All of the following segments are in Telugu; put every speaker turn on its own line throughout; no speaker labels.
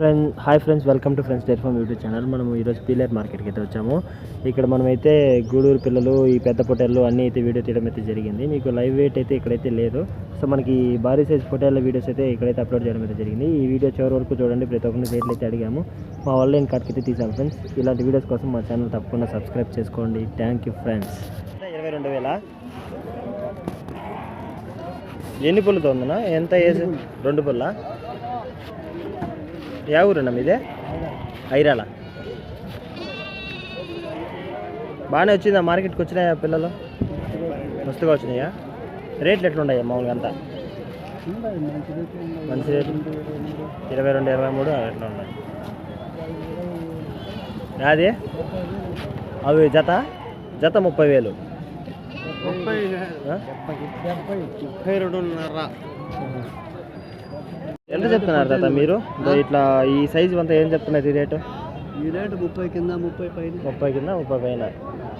Friend hi friends welcome to friends dairy farm YouTube channel. మనం ఈరోజు పిల్లర్ మార్కెట్కి అయితే వచ్చాము. ఇక్కడ మనమైతే గూడూరు పిల్లలు ఈ పెద్ద పొటేళ్ళు అన్నీ అయితే వీడియో తీయడం అయితే జరిగింది. మీకు లైవ్ వెయిట్ అయితే ఇక్కడైతే లేదు. సో మనకి భారీ సైజ్ పొటేళ్ళ వీడియోస్ అయితే ఇక్కడైతే అప్లోడ్ చేయడం అయితే జరిగింది. ఈ వీడియో చివరి వరకు చూడండి. ప్రతి ఒక్కరిని రేట్లు అయితే అడిగాము. మా ఆన్లైన్ కార్డ్కి కట్కి అయితే తీసాం ఫ్రెండ్స్. ఇలాంటి వీడియోస్ కోసం మా ఛానల్ తప్పకుండా సబ్స్క్రైబ్ చేసుకోండి. Thank you friends. ఇరవై రెండు వేల? ఎన్ని పుల్లతో ఉందన్నా? ఎంత ఏజ్? రెండు పుల్ల? యా ఊరన్నా మీదే ఐరాల బాగానే వచ్చిందా మార్కెట్కి వచ్చినాయా పిల్లలు మస్తుగా వచ్చినాయా రేట్లు ఎట్లున్నాయా మామూలుగా అంతా మంచి రేట్లు ఇరవై రెండు ఇరవై మూడు ఎట్లా ఉన్నాయి అది అవి జత జత ముప్పై వేలు?
ముప్పై రెండున్నర
ఎంత చెప్తున్నారు తాత మీరు? ఇట్లా ఈ సైజు అంతా ఏం చెప్తున్నారు ఈ రేటు?
ఈ రేటు ముప్పై కింద ముప్పై పైన.
ముప్పై కింద ముప్పై పైన.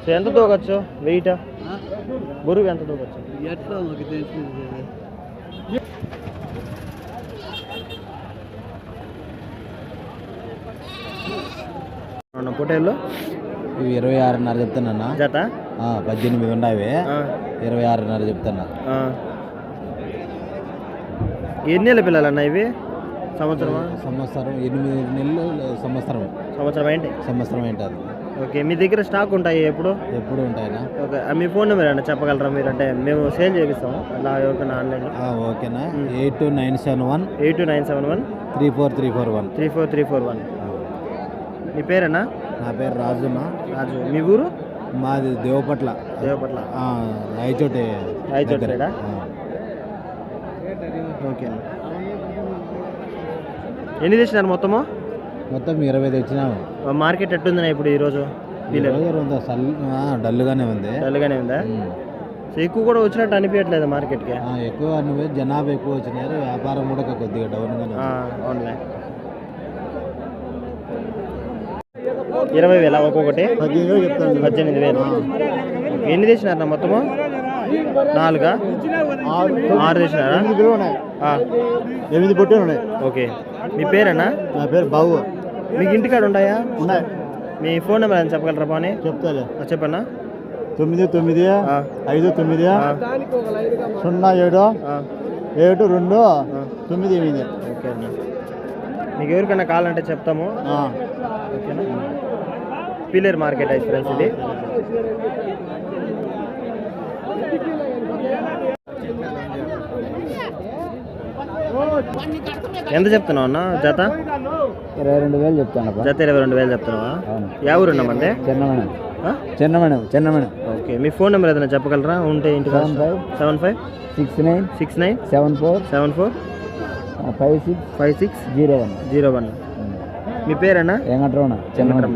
సో ఎంత తూగొచ్చు వెయిట్? బరువు ఎంత తూగొచ్చు
ఎట్లా మాకు
పొటేళ్ళు
ఇవి ఇరవై ఆరున్నర చెప్తానన్నా
జత?
ఆ, పద్దెనిమిది ఉన్నాయి ఇరవై ఆరున్నర చెప్తానా
ఆ. ఎన్ని నెలల పిల్లలన్నా ఇవి? సంవత్సరమా?
సంవత్సరం ఎనిమిది నెలలు సంవత్సరం.
సంవత్సరం ఏంటి?
సంవత్సరం ఏంటది
ఓకే మీ దగ్గర స్టాక్ ఉంటాయి ఎప్పుడు?
ఎప్పుడు ఉంటాయినా
ఓకే మీ ఫోన్ నెంబర్ ఏమన్నా చెప్పగలరా మీరు? అంటే మేము సేల్ చేపిస్తాము అలా ఎవరికైనా ఆన్లైన్లో.
ఆ, ఓకేనా? Eight two nine seven one
eight two nine seven one
three four three four one.
Three four three four one. మీ పేరేనా?
నా పేరు రాజునా
రాజు. మీ ఊరు?
మాది దేవపట్ల.
దేవపట్ల.
రాయచోటి
రాయచోటి
దగ్గర.
సైడా?
ఆ.
ఓకే ఎన్ని తెచ్చినారు మొత్తము?
మొత్తం ఇరవై తెచ్చినాము.
మార్కెట్ ఎట్టుందినా ఇప్పుడు ఈరోజు?
డల్గానే ఉంది.
డల్గానే ఉందా. సో ఎక్కువ కూడా వచ్చినట్టు అనిపించట్లేదు మార్కెట్కి?
ఎక్కువ నువ్వే జనాభా ఎక్కువ వచ్చినారు. వ్యాపారం కూడా కొద్దిగా ఉంది.
అవునులే. ఇరవై వేల ఒక్కొక్కటి?
పద్దెనిమిది వేలు
ఎన్ని తెచ్చినారన్నా మొత్తము? నాలుగా? ఆరు తెచ్చినారా ఆ,
ఎనిమిది పొట్టేలు ఉన్నాయి.
ఓకే. మీ పేరేనా?
నా పేరు బాబు.
మీకు ఇంటికాడ ఉన్నాయా
ఉన్నాయి.
మీ ఫోన్ నెంబర్ అని చెప్పగలరా బాని
చెప్తాలే.
చెప్పన్నా.
తొమ్మిది తొమ్మిది ఐదు తొమ్మిది సున్నా ఏడు ఏడు రెండు. తొమ్మిది ఎనిమిది.
ఓకే అన్న. మీకు ఎవరికైనా కావాలంటే చెప్తాము. ఓకేనా? పీలేరు మార్కెట్ ఐస్ ఫ్రెండ్స్ ఇది. ఎంత చెప్తున్నావు అన్న జత?
ఇరవై రెండు వేలు చెప్తాను
జత ఇరవై రెండు వేలు చెప్తున్నావా? యా ఊరున్నా మంది?
చిన్నమణం? చిన్నమణం చిన్నమణం
ఓకే మీ ఫోన్ నెంబర్ ఏదైనా చెప్పగలరా? ఉంటే ఇంటికి
seven five.
Seven five?
Six nine.
Six nine?
Seven four.
Seven four?
Five six.
Five six?
Zero one.
Zero one. మీ పేరేనా?
వెంకటరమణ చిన్నమణం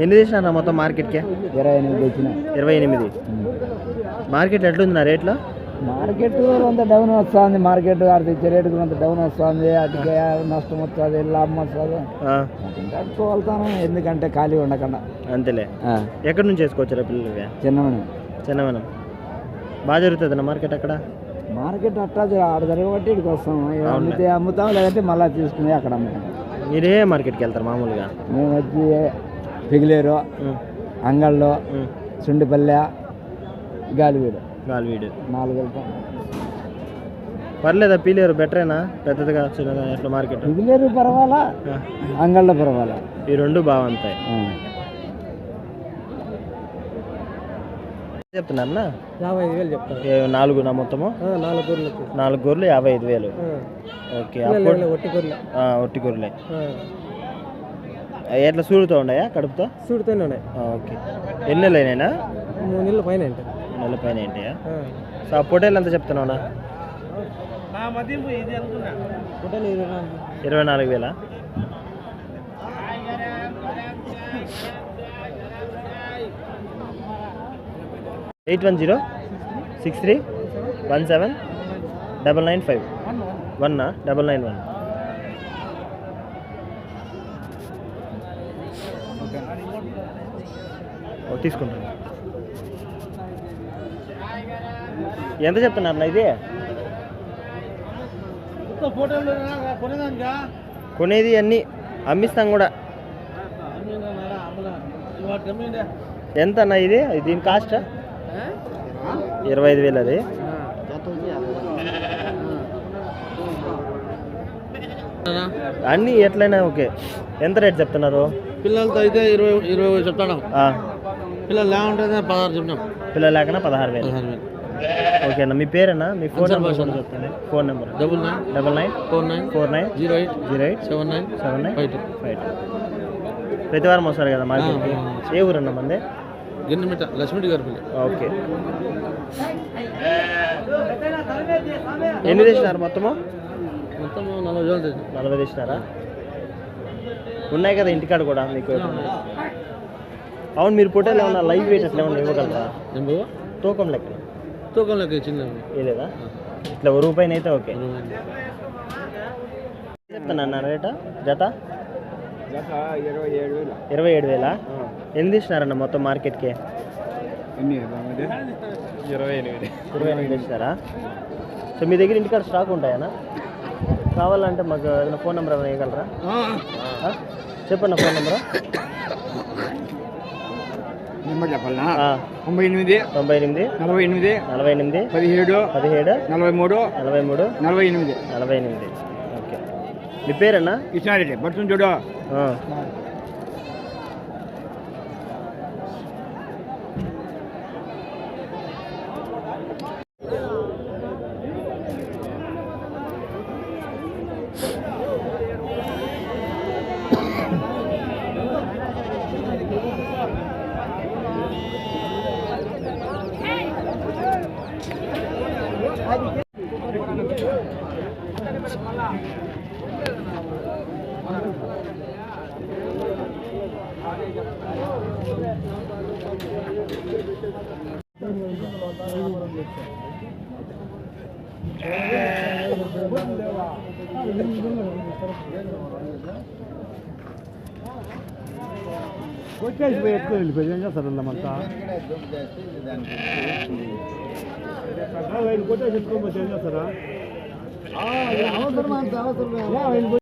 ఎన్ని తీసినా మొత్తం మార్కెట్కి?
ఇరవై ఎనిమిది వచ్చిన
ఇరవై ఎనిమిది. మార్కెట్ ఎట్లుంది నా రేట్లో?
మార్కెట్ కొంత డౌన్ వస్తుంది. మార్కెట్ ఆడ తెచ్చే రేటు కొంత డౌన్ వస్తుంది. అటుకే నష్టం వస్తుంది లాభం వస్తుంది.
ఆ,
తట్టుకోగలుగుతాను ఎందుకంటే ఖాళీ ఉండకుండా.
అంతేలే. ఎక్కడి నుంచి వేసుకోవచ్చారా పిల్లలు ఇవి
చిన్నమణం
చిన్నమనం. బాగా జరుగుతుందన్న మార్కెట్ అక్కడ?
మార్కెట్ అట్టా జర- ఆడ జరగబట్టి ఇక్కడికి వస్తాం అమ్ముతాం లేదంటే మళ్ళీ తీసుకుని అక్కడ అమ్ముతాం.
మీరే మార్కెట్కి వెళ్తారు మామూలుగా?
మేము వచ్చి పిగిలేరు అంగళ్ళు సుండిపల్లె గాలివీడు.
గాలివీడు.
నాలుగు వెళ్తాం.
పర్లేదా పీలేరు బెటరేనా? పెద్దదిగా చిన్నగా ఎట్లా మార్కెట్?
పిగిలేరు పర్వాలా అంగళ్ళ పర్వాలా.
ఈ రెండు బాగుంటాయి. చెప్తున్నారన్నా?
యాభై ఐదు వేలు చెప్తాను
ఏ, నాలుగు నా మొత్తము?
నాలుగు గొర్రెలు
నాలుగు గొర్రెలు యాభై ఐదు వేలు. ఓకే
గొర్రెలు.
ఒట్టి గొర్రెలే. ఎట్లా సూడుతూ ఉన్నాయా కడుపుతో?
చూడుతూనే ఉన్నాయి.
ఓకే. ఎన్ని నెలలు అయినాయినా
మూడు నెలల పైన అంటే.
నెల పైన ఏంటయా? సో ఆ పొటేలు ఎంత చెప్తున్నావునా
పొట్టేలు ఇరవై నాలుగు.
ఇరవై నాలుగు వేల? Eight one zero six three one seven double nine five. One double nine one. తీసుకుంటాను. ఎంత చెప్తున్నారు ఇది? కొనేది అన్నీ అమ్మిస్తాం కూడా. ఎంత అన్న ఇది? దీని కాస్ట్ ఇరవై ఐదు వేలు అది. అన్నీ ఎట్లయినా ఓకే. ఎంత రేట్ చెప్తున్నారు?
పిల్లలతో అయితే ఇరవై ఇరవై చెప్తాను. పిల్లలు లేకుంటే పదహారు చెప్తాం
పిల్లలు లేకనా పదహారు వేలు.
పదహారు వేలు.
ఓకే అన్న మీ పేరేనా? మీ ఫోన్ నెంబర్ చెప్తాను phone number.
Double nine
double nine
four nine
four nine
zero eight
zero eight
seven nine
seven nine
five two.
Five two. ప్రతి వారం వస్తారు కదా మార్కెట్కి?
ఆ,
ఏ ఊరన్న మంది?
గిన్నెమిట లక్ష్మీ గారి పిల్లి.
ఓకే. ఎన్ని తెచ్చినారు మొత్తము?
మొత్తం నలభై వేలు
నలభై తెచ్చినారా? ఉన్నాయి కదా ఇంటికాడ కూడా మీకు అవును మీరు పొట్టేలు ఏమన్నా లైవ్ వెయిట్ అట్లా ఏమన్నా ఇవ్వగలరా? తూకం లెక్క.
తూకం లెక్క చిన్న
ఏ లేదా? ఇట్లా ఒక రూపాయిని అయితే ఓకే. చెప్తాను అన్న రేట జత?
ఇరవై ఏడు వేలు.
ఇరవై ఏడు వేలా? ఎన్ని తీసినారన్న మొత్తం మార్కెట్కి?
ఎన్ని
ఇరవై ఎనిమిది ఇరవై ఎనిమిది తెచ్చినారా సో మీ దగ్గర ఇంటికాడ స్టాక్ ఉంటాయనా? కావాలంటే మాకు ఏదైనా ఫోన్ నెంబర్ ఏమైనా ఇవ్వగలరా? ఆ? చెప్పన్న ఫోన్ నెంబరు
నెంబర్ చెప్పాలా
ఆ,
తొంభై ఎనిమిది
తొంభై ఎనిమిది
నలభై ఎనిమిది
నలభై ఎనిమిది
పదిహేడు
పదిహేడు
నలభై మూడు
నలభై మూడు
నలభై ఎనిమిది.
నలభై ఎనిమిది. ఓకే. మీ పేరన్నా
కృష్ణారెడ్డి. పడుతుంది చూడు.
ఆ.
వచ్చేసి పోయి ఎక్కువ వెళ్ళిపోయి ఏం చేస్తారు అంతా కొట్టేసి ఎత్తుకోకపోతే ఏం చేస్తారా అవసరం అవసరం